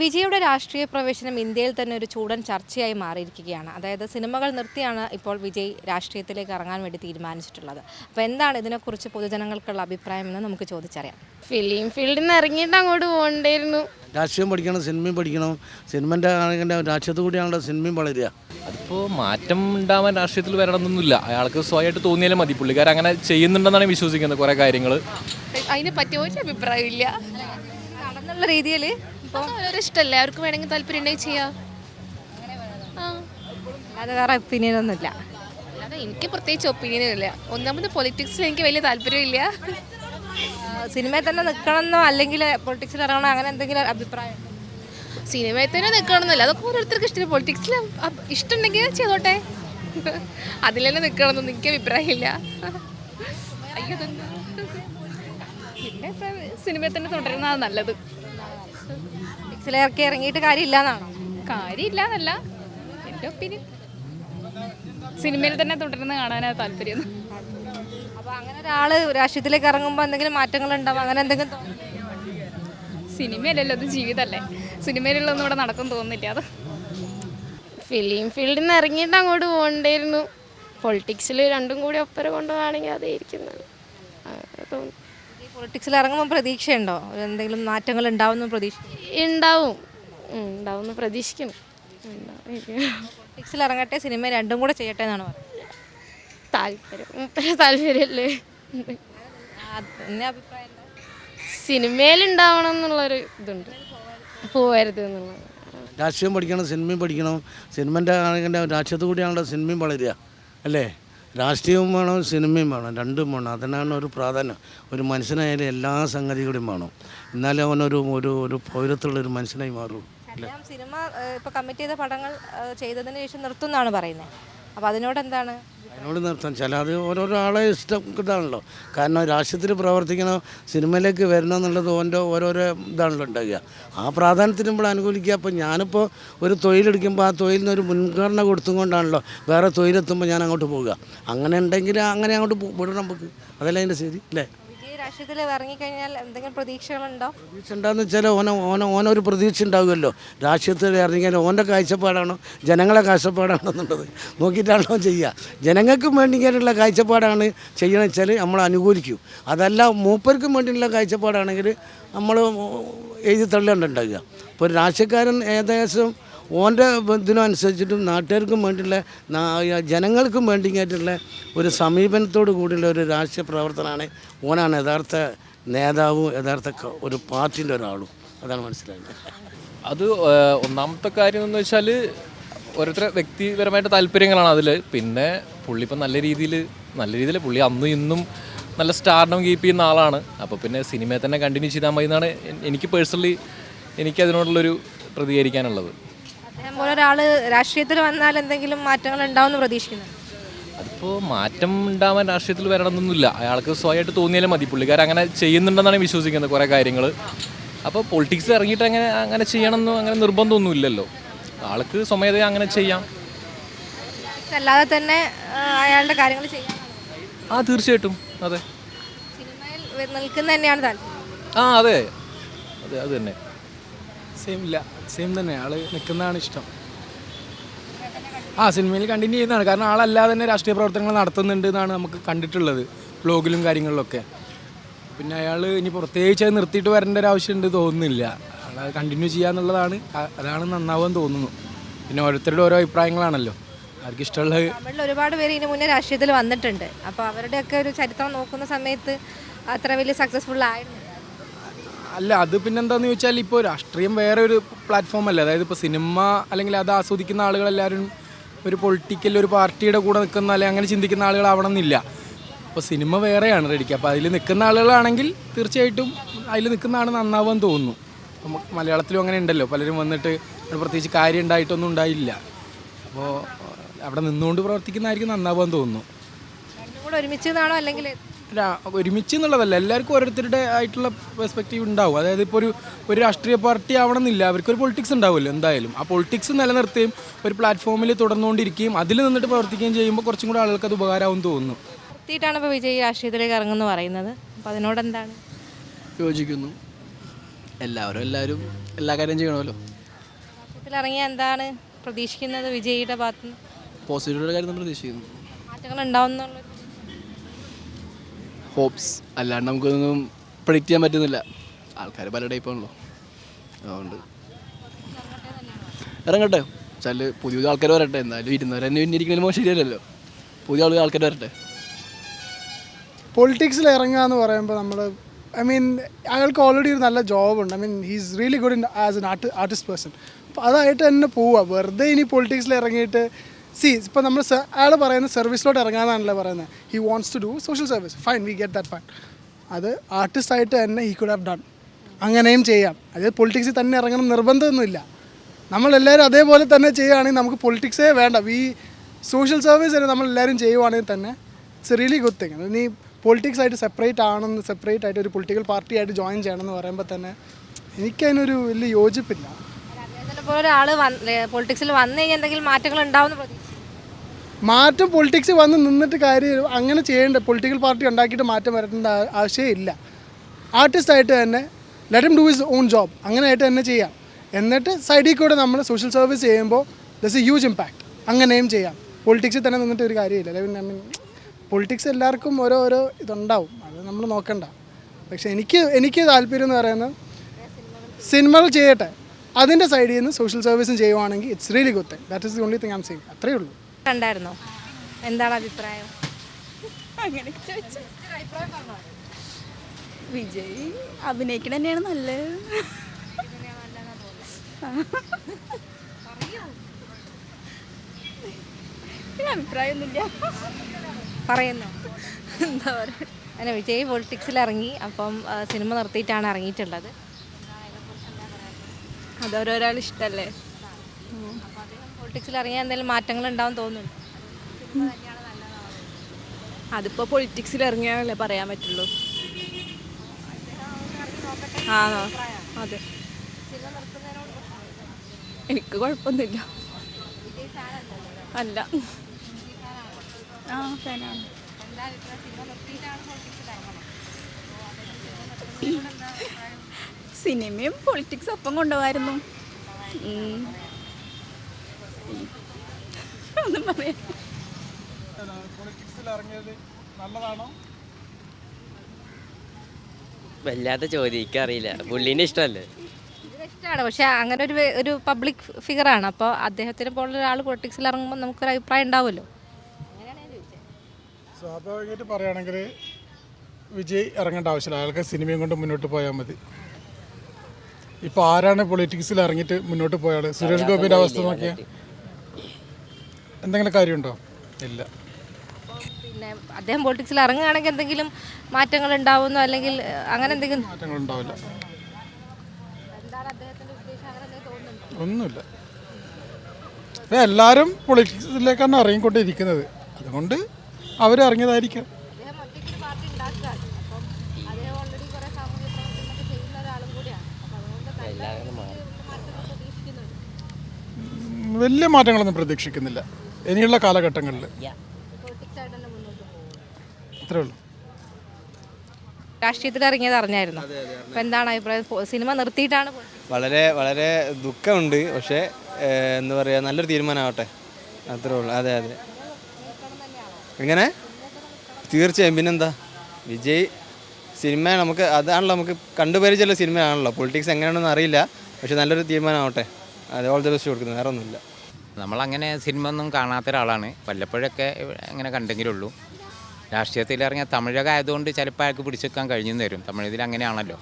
വിജയുടെ രാഷ്ട്രീയ പ്രവേശനം ഇന്ത്യയിൽ തന്നെ ഒരു ചൂടൻ ചർച്ചയായി മാറിയിരിക്കുകയാണ്. അതായത് സിനിമകൾ നിർത്തിയാണ് ഇപ്പോൾ വിജയ് രാഷ്ട്രീയത്തിലേക്ക് ഇറങ്ങാൻ വേണ്ടി തീരുമാനിച്ചിട്ടുള്ളത്. അപ്പോൾ എന്താണ് ഇതിനെക്കുറിച്ച് പൊതുജനങ്ങൾക്കുള്ള അഭിപ്രായം എന്ന് നമുക്ക് ചോദിച്ചറിയാം. ഫിലിം ഫീൽഡിൽ നിന്ന് ഇറങ്ങിയിട്ട് അങ്ങോട്ട് പോകണ്ടായിരുന്നു. രാഷ്ട്രീയം പഠിക്കണം സിനിമയും പഠിക്കണം. സിനിമന്റെ ആണെങ്കിൽ രാഷ്ട്രീയത്തിൽ കൂടിയാണല്ലോ സിനിമയും വളരുക. അതിപ്പോൾ മാറ്റം ഉണ്ടാവാൻ രാഷ്ട്രീയത്തിൽ വരണമെന്നൊന്നുമില്ല. അയാൾക്ക് സ്വയമായിട്ട് തോന്നിയാലും മതി. പുള്ളിക്കാരൻ അങ്ങനെ ചെയ്യുന്നുണ്ടെന്നാണ് വിശ്വസിക്കുന്നത് കുറേ കാര്യങ്ങൾ അതിനെ പറ്റിയ ഒരു അഭിപ്രായമില്ല നടന്നുള്ള രീതിയിൽ ഇപ്പോൾ ഓരോ ഇഷ്ടമല്ലേ അവർക്ക് വേണമെങ്കിൽ താല്പര്യം ഉണ്ടെങ്കിൽ ചെയ്യാം. ആ. അല്ലാതെ വേറെ ഒപ്പീനിയൻ ഒന്നുമില്ല. അല്ലാതെ എനിക്ക് പ്രത്യേകിച്ച് ഒപ്പീനിയൻ ഇല്ല. ഒന്നാമത് പൊളിറ്റിക്സിൽ എനിക്ക് വലിയ താല്പര്യമില്ല സിനിമയിൽ തന്നെ നിൽക്കണമെന്നോ അല്ലെങ്കിൽ പൊളിറ്റിക്സിൽ ഇറങ്ങണോ അങ്ങനെ എന്തെങ്കിലും അഭിപ്രായം? സിനിമയിൽ തന്നെ നിൽക്കണമെന്നല്ല അതൊക്കെ ഓരോരുത്തർക്ക് ഇഷ്ടം. പൊളിറ്റിക്സിൽ ഇഷ്ടമുണ്ടെങ്കിൽ ചെയ്തോട്ടെ. അതിൽ തന്നെ നിൽക്കണമെന്നൊന്നും എനിക്ക് അഭിപ്രായമില്ല അയ്യോ? എന്റെ സിനിമയിൽ തന്നെ തുടരുന്നതാണ് നല്ലത്. ഇറക്കി ഇറങ്ങിയിട്ട് കാര്യമില്ല എന്നാണോ കാര്യമില്ല എന്നല്ല എന്റെ ഒപ്പീനിയൻ. സിനിമയിൽ തന്നെ തുടർന്ന് കാണാനാണ് താല്പര്യം. അപ്പോൾ അങ്ങനെ ഒരാൾ രാഷ്ട്രീയത്തിലേക്ക് ഇറങ്ങുമ്പോൾ എന്തെങ്കിലും മാറ്റങ്ങൾ ഉണ്ടാവും അങ്ങനെ എന്തെങ്കിലും സിനിമയല്ലല്ലോ അത് ജീവിതമല്ലേ സിനിമയിലുള്ളതൊന്നും ഇവിടെ നടക്കും തോന്നില്ല അത്. ഫിലിം ഫീൽഡിൽ നിന്ന് ഇറങ്ങിയിട്ട് അങ്ങോട്ട് പോകണ്ടായിരുന്നു. പൊളിറ്റിക്സിൽ രണ്ടും കൂടി ഒപ്പര കൊണ്ടുപോകുകയാണെങ്കിൽ അതായിരിക്കുന്നത് തോന്നുന്നു. പൊളിറ്റിക്സിൽ ഇറങ്ങുമ്പോൾ പ്രതീക്ഷയുണ്ടോ? എന്തെങ്കിലും മാറ്റങ്ങൾ ഉണ്ടാവുമെന്ന് പ്രതീക്ഷ ഉണ്ടാവും. ഉം, ഉണ്ടാവുമെന്ന് പ്രതീക്ഷിക്കണം ഉണ്ടാവും. പൊളിറ്റിക്സിൽ ഇറങ്ങട്ടെ സിനിമ രണ്ടും കൂടെ ചെയ്യട്ടെ എന്നാണ് പറയുന്നത്. താല്പര്യം. മൂപ്പര് താല്പര്യമല്ലേ? എന്നെ അഭിപ്രായം എന്താ? ഉണ്ടാവണം എന്നുള്ളൊരു ഇതുണ്ട്. പോവരുത് എന്നുള്ളത്. രാഷ്ട്രീയം പഠിക്കണം സിനിമയും പഠിക്കണം. സിനിമന്റെ ആണെങ്കിൽ രാഷ്ട്രീയത്തിൽ കൂടിയാണല്ലോ സിനിമയും വളരുക അല്ലേ? രാഷ്ട്രീയവും വേണം സിനിമയും വേണം രണ്ടും വേണം. അതിനാണ് ഒരു പ്രാധാന്യം. ഒരു മനുഷ്യനായാലും എല്ലാ സംഗതികളും വേണം. എന്നാലേ അവനൊരു ഒരു ഒരു പൗരത്തുള്ളൊരു മനുഷ്യനായി മാറും സിനിമ ഇപ്പോൾ കമ്മിറ്റ് ചെയ്ത പടങ്ങൾ ചെയ്തതിന് ശേഷം നിർത്തും എന്നാണ് പറയുന്നത് അപ്പോൾ അതിനോട് എന്താണ് അതിനോട് നിർത്താൻ ചില അത് ഓരോരോ ആളെ ഇഷ്ടം ഇതാണല്ലോ. കാരണം രാഷ്ട്രീയത്തിൽ പ്രവർത്തിക്കണം സിനിമയിലേക്ക് വരണം എന്നുള്ളത് ഓന്റെ ഓരോരോ ഇതാണല്ലോ ഉണ്ടാകുക ആ പ്രാധാന്യത്തിന് നമ്മൾ അനുകൂലിക്കുക. അപ്പോൾ ഞാനിപ്പോൾ ഒരു തൊഴിലെടുക്കുമ്പോൾ ആ തൊഴിലിന് ഒരു മുൻഗണന കൊടുത്തും കൊണ്ടാണല്ലോ വേറെ തൊഴിലെത്തുമ്പോൾ ഞാൻ അങ്ങോട്ട് പോവുക. അങ്ങനെ ഉണ്ടെങ്കിൽ അങ്ങനെ അങ്ങോട്ട് വിടണം നമുക്ക്. അതല്ല അതിന്റെ ശരി അല്ലേ? രാഷ്ട്രീയത്തിൽ ഇറങ്ങിക്കഴിഞ്ഞാൽ എന്തെങ്കിലും പ്രതീക്ഷകളുണ്ടോ? പ്രതീക്ഷ ഉണ്ടാകുന്ന വെച്ചാൽ ഓന ഓന ഓനൊരു പ്രതീക്ഷ ഉണ്ടാകുമല്ലോ രാഷ്ട്രീയത്തിൽ ഇറങ്ങിയാൽ ഓന്റെ കാഴ്ചപ്പാടാണോ? ജനങ്ങളെ കാഴ്ചപ്പാടാണോ എന്നുള്ളത് നോക്കിയിട്ടാണല്ലോ ചെയ്യുക. ജനങ്ങൾക്കും വേണ്ടിയിട്ടുള്ള കാഴ്ചപ്പാടാണ് ചെയ്യണമെന്ന് വെച്ചാൽ നമ്മൾ അനുകൂലിക്കും. അതല്ല മൂപ്പർക്കും വേണ്ടിയുള്ള കാഴ്ചപ്പാടാണെങ്കിൽ നമ്മൾ എഴുതി തള്ളിയാണ്ടുണ്ടാകുക ഇപ്പോൾ ഒരു രാഷ്ട്രീയക്കാരൻ ഏകദേശം ഓന്റെ ഇതിനനുസരിച്ചിട്ടും നാട്ടുകാർക്കും വേണ്ടിയുള്ള ജനങ്ങൾക്കും വേണ്ടിയായിട്ടുള്ള ഒരു സമീപനത്തോട് കൂടിയുള്ള ഒരു രാഷ്ട്രീയ പ്രവർത്തനമാണ് ഓനാണ് യഥാർത്ഥ നേതാവും യഥാർത്ഥ ഒരു പാർട്ടിന്റെ ഒരാളും. അതാണ് മനസ്സിലാക്കുന്നത് അത് ഒന്നാമത്തെ കാര്യം എന്ന് വെച്ചാൽ ഓരോരുത്തരെ വ്യക്തിപരമായിട്ട് താല്പര്യങ്ങളാണ് അതിൽ പിന്നെ പുള്ളി ഇപ്പം നല്ല രീതിയിൽ നല്ല രീതിയിൽ പുള്ളി അന്നും ഇന്നും നല്ല സ്റ്റാർഡം കീപ്പ് ചെയ്യുന്ന ആളാണ്. അപ്പോൾ പിന്നെ സിനിമയെ തന്നെ കണ്ടിന്യൂ ചെയ്താൽ മതി എന്നാണ് എനിക്ക് പേഴ്സണലി എനിക്ക് അതിനോടുള്ളൊരു പ്രതികരിക്കാനുള്ളത്. അദ്ദേഹം പോലെ ഒരാൾ രാഷ്ട്രീയത്തിൽ വന്നാൽ എന്തെങ്കിലും മാറ്റങ്ങൾ ഉണ്ടാവുമെന്ന് പ്രതീക്ഷിക്കുന്നു. അതിപ്പോൾ മാറ്റം ഉണ്ടാവാൻ രാഷ്ട്രീയത്തിൽ വരണമെന്നൊന്നുമില്ല. അയാൾക്ക് സ്വയമായിട്ട് തോന്നിയാലും മതി. പുള്ളിക്കാരൻ അങ്ങനെ ചെയ്യുന്നുണ്ടെന്നാണ് വിശ്വസിക്കുന്നത് കുറേ കാര്യങ്ങൾ അപ്പോൾ പൊളിറ്റിക്സ് ഇറങ്ങിയിട്ട് അങ്ങനെ അങ്ങനെ ചെയ്യണമെന്ന് അങ്ങനെ നിർബന്ധമൊന്നുമില്ലല്ലോ. ആൾക്ക് സ്വമേധയാ അങ്ങനെ ചെയ്യാം. അല്ലാതെ തന്നെ അയാളുടെ കാര്യങ്ങൾ ആ തീർച്ചയായിട്ടും. അതെ. നിൽക്കുന്ന തന്നെയാണ് താല്പര്യം. ആ അതെ. അതെ അത് തന്നെ. സെയിം ഇല്ല സെയിം തന്നെ ആൾ നിൽക്കുന്നതാണ് ഇഷ്ടം. ആ സിനിമയിൽ കണ്ടിന്യൂ ചെയ്യുന്നതാണ്. കാരണം ആളല്ലാതെ തന്നെ രാഷ്ട്രീയ പ്രവർത്തനങ്ങൾ നടത്തുന്നുണ്ട് എന്നാണ് നമുക്ക് കണ്ടിട്ടുള്ളത് വ്ലോഗിലും കാര്യങ്ങളിലൊക്കെ. പിന്നെ അയാൾ ഇനി പ്രത്യേകിച്ച് അത് നിർത്തിയിട്ട് വരേണ്ട ഒരു ആവശ്യമുണ്ട് തോന്നുന്നില്ല. ആൾ കണ്ടിന്യൂ ചെയ്യാന്നുള്ളതാണ്. അതാണ് നന്നാവാൻ തോന്നുന്നു. പിന്നെ ഓരോരുത്തരുടെ ഓരോ അഭിപ്രായങ്ങളാണല്ലോ. അവർക്ക് ഇഷ്ടമുള്ളത്? തമിഴിൽ ഒരുപാട് പേര് ഇതിന് മുന്നേ രാഷ്ട്രീയത്തിൽ വന്നിട്ടുണ്ട്. അപ്പോൾ അവരുടെയൊക്കെ ഒരു ചരിത്രം നോക്കുന്ന സമയത്ത് അത്ര വലിയ സക്സസ്ഫുൾ ആയിരുന്നു അല്ല അത് പിന്നെന്താന്ന് ചോദിച്ചാൽ ഇപ്പോൾ രാഷ്ട്രീയം വേറെ ഒരു പ്ലാറ്റ്ഫോം അല്ലേ? അതായത് ഇപ്പോൾ സിനിമ അല്ലെങ്കിൽ അത് ആസ്വദിക്കുന്ന ആളുകളെല്ലാവരും ഒരു പൊളിറ്റിക്കൽ ഒരു പാർട്ടിയുടെ കൂടെ നിൽക്കുന്ന അല്ലെങ്കിൽ അങ്ങനെ ചിന്തിക്കുന്ന ആളുകളാവണം എന്നില്ല അപ്പോൾ സിനിമ വേറെയാണ് റെഡിക്ക്. അപ്പോൾ അതിൽ നിൽക്കുന്ന ആളുകളാണെങ്കിൽ തീർച്ചയായിട്ടും അതിൽ നിൽക്കുന്നതാണ് നന്നാവാൻ തോന്നുന്നു. നമുക്ക് മലയാളത്തിലും അങ്ങനെ ഉണ്ടല്ലോ. പലരും വന്നിട്ട് പ്രത്യേകിച്ച് കാര്യം ഉണ്ടായിട്ടൊന്നും ഉണ്ടായില്ല. അപ്പോൾ അവിടെ നിന്നുകൊണ്ട് പ്രവർത്തിക്കുന്നതായിരിക്കും നന്നാവാൻ തോന്നുന്നു. ഒരുമിച്ച് അല്ലെങ്കിൽ ഒരുമിച്ച് എന്നുള്ളതല്ല എല്ലാവർക്കും ഓരോരുത്തരുടെ ആയിട്ടുള്ള പെർസ്പെക്റ്റീവ് ഉണ്ടാവും. അതായത് ഇപ്പോൾ ഒരു ഒരു രാഷ്ട്രീയ പാർട്ടി ആവണമെന്നില്ല. അവർക്കൊരു പൊളിറ്റിക്സ് ഉണ്ടാവുമല്ലോ എന്തായാലും. ആ പൊളിറ്റിക്സ് നിലനിർത്തുകയും ഒരു പ്ലാറ്റ്ഫോമിൽ തുടർന്നുകൊണ്ടിരിക്കുകയും അതിൽ നിന്നിട്ട് പ്രവർത്തിക്കുകയും ചെയ്യുമ്പോൾ കുറച്ചും കൂടെ ആളുകൾക്ക് അത് ഉപകാരമാവും തോന്നുന്നു. നിർത്തിയിട്ടാണ് ഇപ്പോൾ വിജയ് രാഷ്ട്രീയത്തിലേക്ക് ഇറങ്ങുന്നു പറയുന്നത്. അപ്പോൾ അതിനോട് എന്താണ്? യോജിക്കുന്നു. എല്ലാവരും എല്ലാവരും എല്ലാ കാര്യം ചെയ്യണമല്ലോ. ഇറങ്ങിയാൽ എന്താണ് പ്രതീക്ഷിക്കുന്നത് വിജയിയുടെ ഭാഗത്ത് നിന്ന് പോസിറ്റീവുള്ള കാര്യം പ്രതീക്ഷിക്കുന്നു. മാറ്റങ്ങൾ ഉണ്ടാവുന്നുള്ള ഹോപ്സ് അല്ലാണ്ട് നമുക്കൊന്നും പ്രഡിക്റ്റ് ചെയ്യാൻ പറ്റുന്നില്ല. ആൾക്കാർ പല ടൈപ്പാണല്ലോ അതുകൊണ്ട്. ഇറങ്ങട്ടെ. വെച്ചാൽ പുതിയ പുതിയ ആൾക്കാർ വരട്ടെ. എന്തായാലും ഇരുന്നവർ തന്നെ പിന്നെ ഇരിക്കുന്നതിന് മോശം ശരിയല്ലല്ലോ. പുതിയ ആളുകൾ ആൾക്കാർ വരട്ടെ. പൊളിറ്റിക്സിൽ ഇറങ്ങുക എന്ന് പറയുമ്പോൾ നമ്മൾ ഐ മീൻ അയാൾക്ക് ഓൾറെഡി ഒരു നല്ല ജോബ് ഉണ്ട്. I mean he's really good in as an art artist person അപ്പോൾ അതായിട്ട് തന്നെ പോവുക വെറുതെ ഇനി പൊളിറ്റിക്സിൽ ഇറങ്ങിയിട്ട് സി ഇപ്പോൾ നമ്മൾ അയാൾ പറയുന്നത് സർവീസിലോട്ട് ഇറങ്ങാന്നാണല്ലോ പറയുന്നത് he wants to do social service fine we get that part അത് ആർട്ടിസ്റ്റ് ആയിട്ട് തന്നെ ഈ കുഡ് ഹാവ് ഡൺ അങ്ങനെയും ചെയ്യാം. അതായത് പൊളിറ്റിക്സിൽ തന്നെ ഇറങ്ങണം നിർബന്ധമൊന്നുമില്ല. നമ്മളെല്ലാവരും അതേപോലെ തന്നെ ചെയ്യുകയാണെങ്കിൽ നമുക്ക് പൊളിറ്റിക്സേ വേണ്ട. ഈ സോഷ്യൽ സർവീസ് തന്നെ നമ്മളെല്ലാവരും ചെയ്യുവാണെങ്കിൽ തന്നെ ഇറ്റ്സ് റിയലി ഗുഡ് തിങ് നീ പൊളിറ്റിക്സ് ആയിട്ട് സെപ്പറേറ്റ് ആണെന്ന് സെപ്പറേറ്റ് ആയിട്ട് ഒരു പൊളിറ്റിക്കൽ പാർട്ടി ആയിട്ട് ജോയിൻ ചെയ്യണമെന്ന് പറയുമ്പോൾ തന്നെ എനിക്കതിനൊരു വലിയ യോജിപ്പില്ല. ഒരാൾ പൊളിറ്റിക്സിൽ വന്നു കഴിഞ്ഞാൽ എന്തെങ്കിലും മാറ്റങ്ങൾ ഉണ്ടാവുന്ന പ്രതീക്ഷിക്കുന്നു. മാറ്റം പൊളിറ്റിക്സ് വന്ന് നിന്നിട്ട് കാര്യം അങ്ങനെ ചെയ്യേണ്ട പൊളിറ്റിക്കൽ പാർട്ടി ഉണ്ടാക്കിയിട്ട് മാറ്റം വരേണ്ട ആവശ്യമില്ല ആർട്ടിസ്റ്റ് ആയിട്ട് തന്നെ let him do his own job അങ്ങനെ ആയിട്ട് തന്നെ ചെയ്യാം. എന്നിട്ട് സൈഡിൽ കൂടെ നമ്മൾ സോഷ്യൽ സർവീസ് ചെയ്യുമ്പോൾ ദസ് എ ഹ്യൂജ് ഇമ്പാക്ട് അങ്ങനെയും ചെയ്യാം. പൊളിറ്റിക്സിൽ തന്നെ നിന്നിട്ട് ഒരു കാര്യമില്ല. ഐ മീൻ പൊളിറ്റിക്സ് എല്ലാവർക്കും ഓരോ ഓരോ ഇതുണ്ടാവും. അത് നമ്മൾ നോക്കണ്ട. പക്ഷേ എനിക്ക് എനിക്ക് താല്പര്യം എന്ന് പറയുന്നത് സിനിമകൾ ചെയ്യട്ടെ. അതിന്റെ സൈഡിൽ നിന്ന് സോഷ്യൽ സർവീസും ചെയ്യുവാണെങ്കിൽ it's really good that is the only thing am same അത്രയേ ഉള്ളൂ. കണ്ടായിരുന്നോ? എന്താണ് അഭിപ്രായം? അങ്ങനെ വിജയ് അഭിനയിക്കണ തന്നെയാണ് നല്ലത് അഭിപ്രായമൊന്നുമില്ല. പറയുന്നു. എന്താ പറയുക അങ്ങനെ വിജയ് പൊളിറ്റിക്സിൽ ഇറങ്ങി അപ്പം സിനിമ നിർത്തിയിട്ടാണ് ഇറങ്ങിയിട്ടുള്ളത്. അതോരോരാൾ ഇഷ്ടല്ലേ പൊളിറ്റിക്സിൽ ഇറങ്ങിയാൽ എന്തെങ്കിലും മാറ്റങ്ങൾ ഉണ്ടാവും തോന്നുന്നു. അതിപ്പോ പൊളിറ്റിക്സിൽ ഇറങ്ങിയാലല്ലേ പറയാൻ പറ്റുള്ളൂ. ആ അതെ. എനിക്ക് കുഴപ്പമൊന്നുമില്ല. അല്ല. ആ സിനിമയും പൊളിറ്റിക്സും ഒപ്പം കൊണ്ടുപോകായിരുന്നു. ഒന്നും പറയാം വല്ലാത്ത ചോദ്യം എനിക്കറിയില്ല. പുള്ളീന്റെ ഇഷ്ടമല്ലേ? ഇഷ്ടമാണ്. പക്ഷെ അങ്ങനെ ഒരു ഒരു പബ്ലിക് ഫിഗറാണ് അപ്പോൾ അദ്ദേഹത്തിനെ പോലുള്ള ഒരാൾ പൊളിറ്റിക്സിൽ ഇറങ്ങുമ്പോൾ നമുക്കൊരു അഭിപ്രായം ഉണ്ടാവുമല്ലോ. സ്വാഭാവികമായിട്ട് പറയുകയാണെങ്കിൽ വിജയ് ഇറങ്ങേണ്ട ആവശ്യമില്ല. അയാൾക്ക് സിനിമയും കൊണ്ട് മുന്നോട്ട് പോയാൽ മതി. ഇപ്പോൾ ആരാണ് പൊളിറ്റിക്സിൽ ഇറങ്ങിയിട്ട് മുന്നോട്ട് പോയാൽ സുരേഷ് ഗോപിയുടെ അവസ്ഥ നോക്കിയാൽ? എന്തെങ്കിലും കാര്യമുണ്ടോ? ഇല്ല. പിന്നെ അദ്ദേഹം പൊളിറ്റിക്സിൽ ഇറങ്ങുകയാണെങ്കിൽ എന്തെങ്കിലും മാറ്റങ്ങൾ ഉണ്ടാവുമെന്നോ അല്ലെങ്കിൽ അങ്ങനെ എന്തെങ്കിലും മാറ്റങ്ങളുണ്ടാവില്ല. എന്താണ് അദ്ദേഹത്തിന്റെ ഉദ്ദേശം? അങ്ങനെ എന്തെങ്കിലും തോന്നുന്നുണ്ടോ? ഒന്നുമില്ല. ഇപ്പം എല്ലാവരും പൊളിറ്റിക്സിലേക്കാണ് ഇറങ്ങിക്കൊണ്ടിരിക്കുന്നത്. അതുകൊണ്ട് അവരിറങ്ങിയതായിരിക്കാം അദ്ദേഹം ഒറ്റയ്ക്ക് ഒരു പാർട്ടി ഉണ്ടാക്കുകയാണ് അപ്പം അദ്ദേഹം ഓൾറെഡി കുറേ സാമൂഹ്യ പ്രവർത്തനമൊക്കെ ചെയ്യുന്ന ഒരാളും കൂടിയാണ്. അപ്പം അതുകൊണ്ട് നല്ല മാറ്റങ്ങൾ പ്രതീക്ഷിക്കുന്നുണ്ട്. വലിയ മാറ്റങ്ങളൊന്നും പ്രതീക്ഷിക്കുന്നില്ല. ഇനിയുള്ള കാലഘട്ടങ്ങളിൽ. അത്രേ ഉള്ളൂ. രാഷ്ട്രീയത്തിൽ ഇറങ്ങിയത് അറിഞ്ഞായിരുന്നു? അപ്പം എന്താണ് അഭിപ്രായം? സിനിമ നിർത്തിയിട്ടാണ് വളരെ വളരെ ദുഃഖമുണ്ട്. പക്ഷേ എന്താ പറയുക നല്ലൊരു തീരുമാനമാവട്ടെ. അത്രേ ഉള്ളൂ. അതെ അതെ. എങ്ങനെ? തീർച്ചയായും. പിന്നെന്താ? വിജയ് സിനിമ നമുക്ക് അതാണല്ലോ നമുക്ക് കണ്ടുപരിചയമുള്ള സിനിമയാണല്ലോ. പൊളിറ്റിക്സ് എങ്ങനെയാണെന്ന് അറിയില്ല. പക്ഷെ നല്ലൊരു തീരുമാനമാവട്ടെ. അതെ ഓൾ ദ ബെസ്റ്റ് കൊടുക്കുന്നത് വേറെ ഒന്നുമില്ല നമ്മളങ്ങനെ സിനിമ ഒന്നും കാണാത്ത ഒരാളാണ്. വല്ലപ്പോഴൊക്കെ അങ്ങനെ കണ്ടെങ്കിലേ ഉള്ളൂ രാഷ്ട്രീയത്തിൽ ഇറങ്ങിയ തമിഴൊക്കെ ആയതുകൊണ്ട് ചിലപ്പോൾ അയാൾക്ക് പിടിച്ചെടുക്കാൻ കഴിഞ്ഞു തരും. ഇതിൽ അങ്ങനെയാണല്ലോ